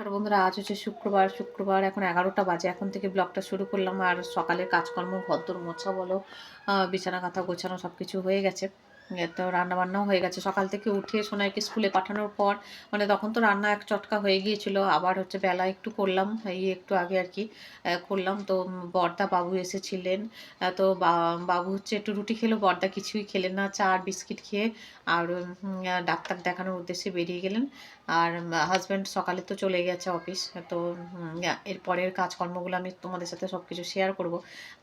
আর বন্ধুরা, আজ হচ্ছে শুক্রবার শুক্রবার এখন এগারোটা বাজে। এখন থেকে ব্লগটা শুরু করলাম আর সকালের কাজকর্ম ভদ্র মোছা বলো বিছানা কাঁথা গোছানো সব কিছু হয়ে গেছে। তো রান্না বান্নাও হয়ে গেছে। সকাল থেকে উঠে সোনাইকে স্কুলে পাঠানোর পর মানে তখন তো রান্না এক চটকা হয়ে গিয়েছিল। আবার হচ্ছে বেলা একটু করলাম, এই একটু আগে আর কি করলাম। তো বর্দা বাবু এসেছিলেন তো বাবু হচ্ছে একটু রুটি খেলো, বর্দা কিছুই খেলেন না। চা আর বিস্কিট খেয়ে আর ডাক্তার দেখানোর উদ্দেশ্যে বেরিয়ে গেলেন। আর হাজব্যান্ড সকালে তো চলে গেছে অফিস তো এরপরের কাজকর্মগুলো আমি তোমাদের সাথে সব কিছু শেয়ার করব।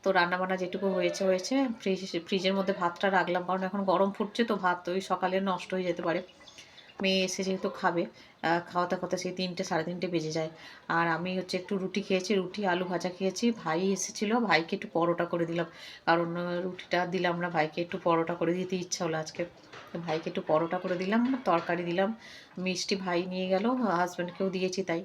তো রান্নাবান্না যেটুকু হয়েছে হয়েছে ফ্রিজ ফ্রিজের মধ্যে ভাতটা রাখলাম, কারণ এখন গরম ফুটছে তো ভাত ওই সকালে নষ্ট হয়ে যেতে পারে। মেয়ে এসে যেহেতু খাবে খাওয়াতে খাওয়াতে সেই তিনটে, সাড়ে তিনটে বেজে যায়। আর আমি হচ্ছে একটু রুটি খেয়েছি, রুটি, আলু ভাজা খেয়েছি, ভাই এসেছিল, ভাইকে একটু পরোটা করে দিলাম। কারণ, রুটিটা দিলাম না, ভাইকে একটু পরোটা করে দিতে ইচ্ছা হলো আজকে। ভাইকে একটু পরোটা করে দিলাম তরকারি দিলাম। মিষ্টি ভাই নিয়ে গেল হাজব্যান্ডকেও দিয়েছি তাই।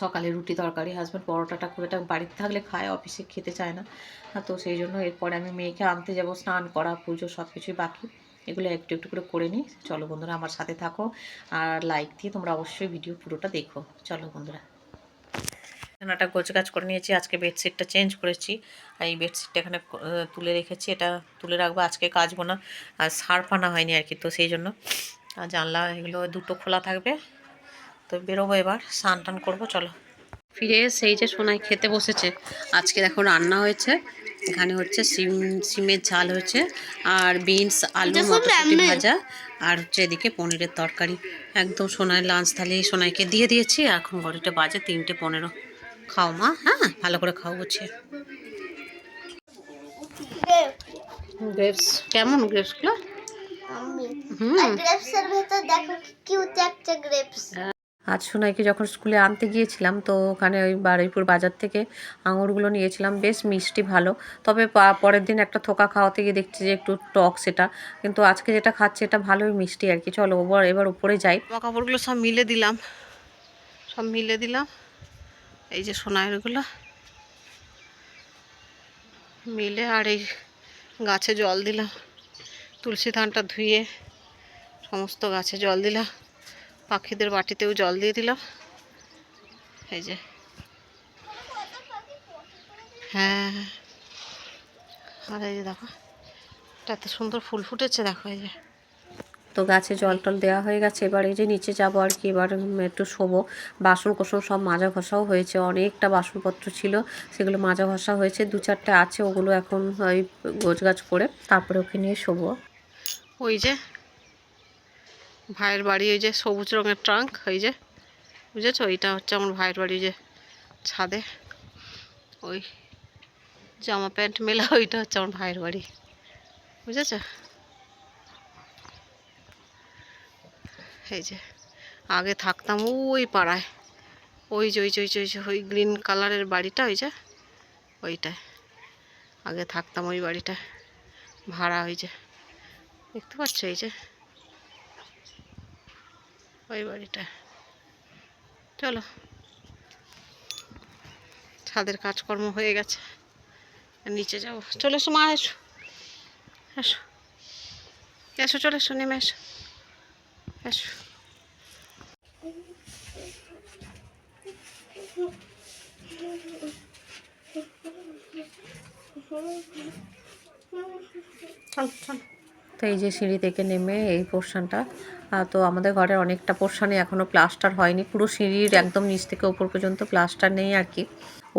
সকালে রুটি তরকারি হাজব্যান্ড পরোটাটা খুব একটা বাড়িতে থাকলে খায় অফিসে খেতে চায় না। হ্যাঁ, তো সেই জন্য এরপরে আমি মেয়েকে আনতে যাব স্নান করা পুজো সব কিছুই বাকি। এগুলো একটু একটু করে করে নিই। চলো বন্ধুরা আমার সাথে থাকো। আর লাইক দিয়ে তোমরা অবশ্যই ভিডিও পুরোটা দেখো। চলো বন্ধুরা। বিছানাটা গোছ গাছ করে নিয়েছি আজকে বেডশিটটা চেঞ্জ করেছি। আর এই বেডশিটটা এখানে তুলে রেখেছি এটা তুলে রাখব আজকে কাচবো না। আর সার পানা হয়নি আর কি তো সেই জন্য। আর জানলা এগুলো দুটো খোলা থাকবে তো বেরোবো এবার স্নান টান করব চলো। ফিরে সেই যে সোনাই খেতে বসেছে আজকে দেখো রান্না হয়েছে এখানে হচ্ছে সিম সিমের ঝাল হয়েছে আর বিনস আলু মটরশুঁটি ভাজা আর হচ্ছে এদিকে পনিরের তরকারি। একদম সোনার লাঞ্চ থালি সোনাইকে দিয়ে দিয়েছি এখন ঘড়িটা বাজে তিনটে পনেরো। খাও মা হ্যাঁ ভালো করে খাও গুছিয়ে গ্রেপস কেমন গ্রেপসগুলো আজ সোনাইকে যখন স্কুলে আনতে গিয়েছিলাম তো ওখানে ওই বারুইপুর বাজার থেকে আঙুরগুলো নিয়েছিলাম। বেশ মিষ্টি ভালো। তবে পা- পরের দিন একটা থোকা খাওয়াতে গিয়ে দেখছি যে একটু টক সেটা। কিন্তু আজকে যেটা খাচ্ছে এটা ভালোই মিষ্টি আর কি। চলো এবার এবার উপরে যাই। জামা কাপড়গুলো সব মিলে দিলাম। সব মিলে দিলাম। এই যে সোনাইরগুলো মিলে আর এই গাছে জল দিলাম। তুলসী ধানটা ধুয়ে সমস্ত গাছে জল দিলাম। পাখিদের বাটিতেও জল দিয়ে দিলাম। এই যে। হ্যাঁ। আর এই যে দেখো, এটা এত সুন্দর ফুল ফুটেছে, দেখো এই যে। তো গাছে জল টল দেওয়া হয়ে গেছে। এবার এই যে নিচে যাব আর কি, এবার একটু শোবো। বাসন কোসন সব মাজা ঘষাও হয়েছে, অনেকটা বাসনপত্র ছিল, সেগুলো মাজা ঘষা হয়েছে, দু চারটে আছে, ওগুলো এখন ওই গোছ গাছ করে তারপরে ওকে নিয়ে শোবো। ওই যে, ভাইয়ের বাড়ি ওই যে সবুজ রঙের ট্রাঙ্ক, ওই যে, বুঝেছ? ওইটা হচ্ছে আমার ভাইয়ের বাড়ি যে ছাদে, ওই জামা প্যান্ট মেলা, ওইটা হচ্ছে আমার ভাইয়ের বাড়ি, বুঝেছ? এই যে, আগে থাকতাম ওই পাড়ায়। ওই যে ওই যে ওই যে, ওই গ্রিন কালারের বাড়িটা, ওই যে, ওইটায়। আগে থাকতাম ওই বাড়িটা ভাড়া ওই যে, দেখতে পাচ্ছ এই যে, ওই বাড়িটা চলো। ছাদের কাজকর্ম হয়ে গেছে। নিচে যাব। চলে এসো, মা, এসো। এসো। এসো, চলে এসো, নেমে এসো। তো এই যে সিঁড়ি থেকে নেমে এই পোর্শনটা তো আমাদের ঘরের অনেকটা পোর্শনে এখনও প্লাস্টার হয়নি। পুরো সিঁড়ির একদম নিচ থেকে উপর পর্যন্ত প্লাস্টার নেই আর কি।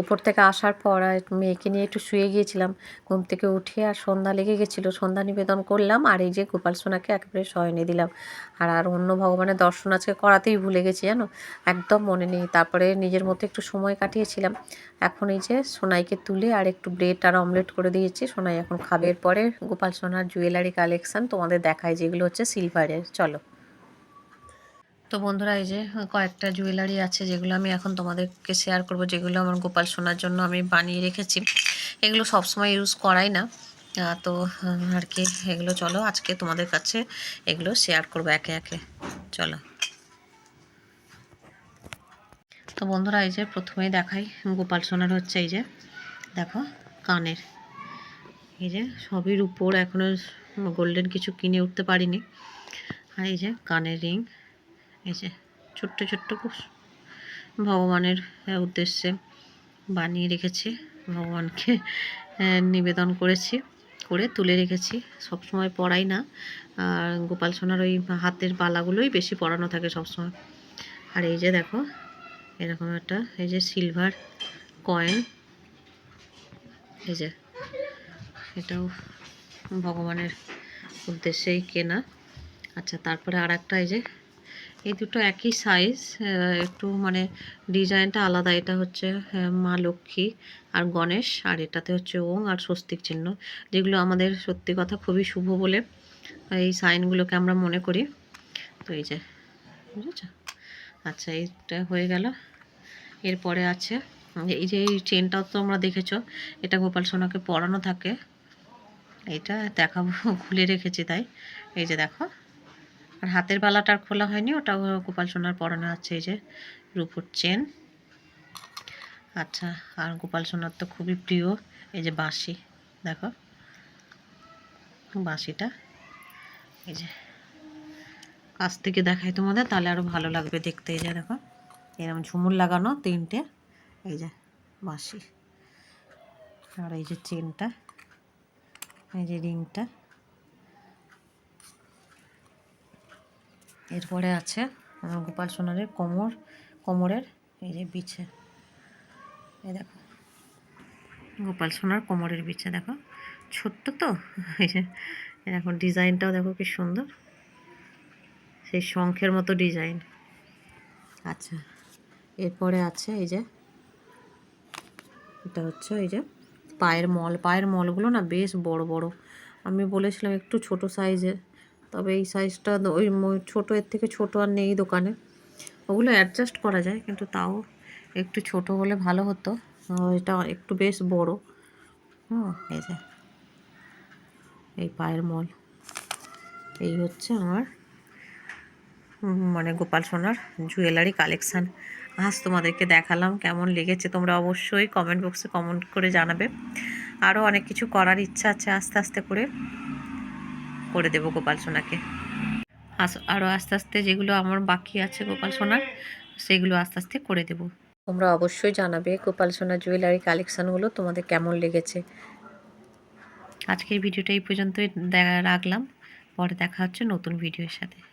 উপর থেকে আসার পর মেয়েকে নিয়ে একটু শুয়ে গিয়েছিলাম। ঘুম থেকে উঠে আর সন্ধ্যা লেগে গেছিল। সন্ধ্যা নিবেদন করলাম আর এই যে গোপাল সোনাকে একেবারে শয়নে দিলাম। আর আর অন্য ভগবানের দর্শন আজকে করাতেই ভুলে গেছি, জানো? একদম মনে নেই। তারপরে নিজের মতো একটু সময় কাটিয়েছিলাম। এখন এই যে সোনাইকে তুলে আর একটু ব্রেড আর অমলেট করে দিয়েছি। সোনাই এখন খাবে। পরে গোপাল সোনার জুয়েলারি কালেকশন তোমাদের দেখায়, যেগুলো হচ্ছে সিলভারের চলো। তো বন্ধুরা, এই যে কয়েকটা জুয়েলারি আছে যেগুলো আমি এখন তোমাদেরকে শেয়ার করব, যেগুলো আমার গোপাল সোনার জন্য আমি বানিয়ে রেখেছি। এগুলো সবসময় ইউজ করাই না। তো আর কি, এগুলো চলো, আজকে তোমাদের কাছে এগুলো শেয়ার করব একে একে। চলো। তো বন্ধুরা, এই যে প্রথমেই দেখাই, গোপাল সোনার হচ্ছে এই যে, দেখো, কানের। এই যে সবের উপর এখনও গোল্ডেন কিছু কিনে উঠতে পারিনি। আর এই যে, কানের রিং এই যে ছোট্ট ছোট্ট খুব ভগবানের উদ্দেশ্যে বানিয়ে রেখেছি। ভগবানকে নিবেদন করেছি, করে তুলে রেখেছি। সব সময় পরাই না। আর গোপাল সোনার ওই হাতের বালাগুলোই বেশি পরানো থাকে সবসময়। আর এই যে দেখো, এরকম একটা, এই যে সিলভার কয়েন এই যে, এটাও ভগবানের উদ্দেশ্যেই কেনা। আচ্ছা তারপরে আর একটা এই যে এই দুটো একই সাইজ একটু মানে ডিজাইনটা আলাদা। এটা হচ্ছে মা লক্ষ্মী আর গণেশ, আর এটাতে হচ্ছে ওং আর স্বস্তিক চিহ্ন, যেগুলো আমাদের সত্যি কথা খুবই শুভ বলে এই সাইনগুলোকে আমরা মনে করি। তো এই যে, বুঝেছ? আচ্ছা এইটা হয়ে গেল। এরপরে আছে, এই যে এই চেনটাও তো তোমরা দেখেছ, এটা গোপাল সোনাকে পরানো থাকে। এটা দেখাবো, খুলে রেখেছি তাই। এই যে দেখো। আর হাতের বালাটা আর খোলা হয়নি ওটাও গোপাল সোনার পরানো আছে এই যে রূপোর চেন। আচ্ছা আর গোপাল সোনার তো খুবই প্রিয়, এই যে বাঁশি, দেখো। বাঁশিটা, এই যে। কাছ থেকে দেখাই তোমাদের, তাহলে আরও ভালো লাগবে দেখতে, এই যে দেখো। এরকম ঝুমুর লাগানো তিনটে, এই যে বাঁশি। আর এই যে চেনটা, এই যে রিংটা। এরপরে আছে গোপাল সোনারের কোমর, কোমরের এই যে বিছে এই দেখো। গোপাল সোনার কোমরের বিছে দেখো। ছোট্ট তো, এই যে ডিজাইনটাও দেখো কি সুন্দর। সেই শঙ্খের মতো ডিজাইন। আচ্ছা এরপরে আছে এই যে, এটা হচ্ছে এই যে পায়ের মল। পায়ের মলগুলো না বেশ বড় বড়। আমি বলেছিলাম একটু ছোট সাইজের। তবে এই সাইজটা ওই ছোটো, এর থেকে ছোট আর নেই দোকানে। ওগুলো অ্যাডজাস্ট করা যায়, কিন্তু তাও একটু ছোট হলে ভালো হতো। এটা একটু বেশ বড়। হুম, এই যে। এই পায়ের মল। এই হচ্ছে আমার মানে গোপাল সোনার জুয়েলারি কালেকশান আজ তোমাদেরকে দেখালাম কেমন লেগেছে, তোমরা অবশ্যই কমেন্ট বক্সে কমেন্ট করে জানাবে। আরও অনেক কিছু করার ইচ্ছা আছে আস্তে আস্তে করে। করে দেব গোপাল সোনাকে। আস- আরও আস্তে আস্তে যেগুলো আমার বাকি আছে গোপাল সোনার সেগুলো আস্তে আস্তে করে দেব। তোমরা অবশ্যই জানাবে গোপাল সোনার জুয়েলারি কালেকশানগুলো তোমাদের কেমন লেগেছে। আজকের ভিডিওটা এই পর্যন্তই দেখা রাখলাম। পরে দেখা হচ্ছে নতুন ভিডিওর সাথে।